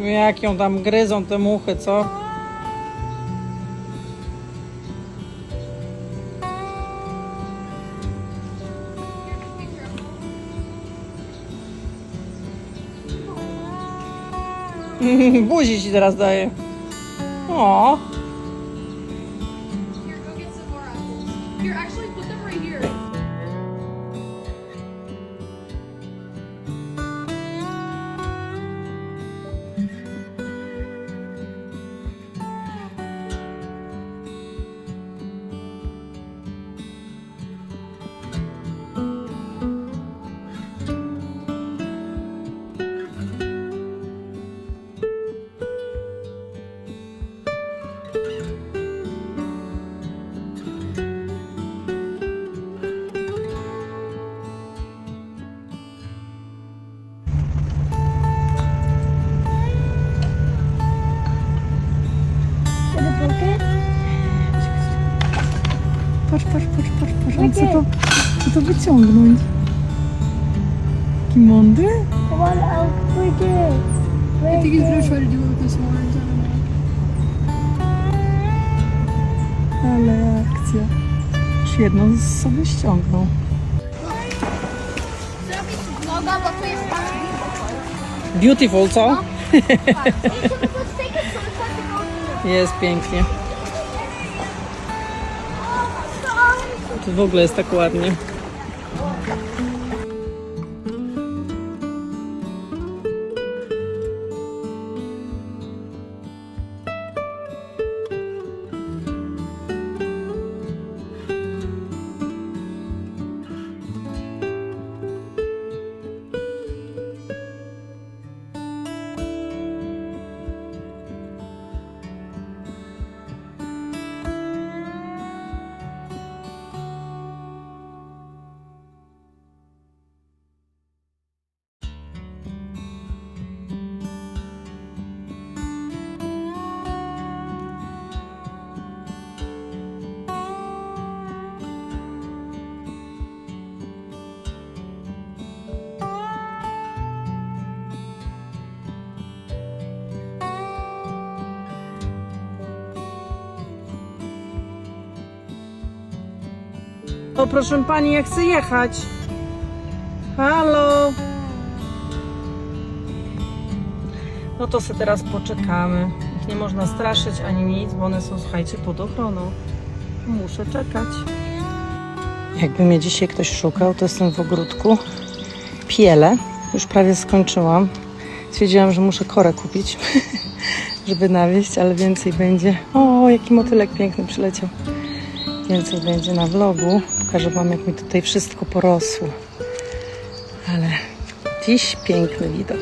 Jak ją tam gryzą te muchy, co? Buzi ci teraz daje. O, Here, go get some more apples. Here, actually, patrz, patrz, patrz, patrz, patrz. On chce to, chce to wyciągnąć. Taki mądry? I think he's gonna try to do it with his horns. I don't know. Ale akcja. Już jedną sobie ściągnął. Zrobić vloga, bo to jest Beautiful, co? Here? Jest pięknie. Tu w ogóle jest tak ładnie. O, proszę pani, ja chcę jechać. Halo. No to sobie teraz poczekamy. Ich nie można straszyć ani nic, bo one są, słuchajcie, pod ochroną. Muszę czekać. Jakby mnie dzisiaj ktoś szukał, to jestem w ogródku. Piele. Już prawie skończyłam. Stwierdziłam, że muszę korę kupić, żeby nawieść, ale więcej będzie. O, jaki motylek piękny przyleciał. Więcej będzie na vlogu. Pokażę Wam, jak mi tutaj wszystko porosło. Ale dziś piękny widok.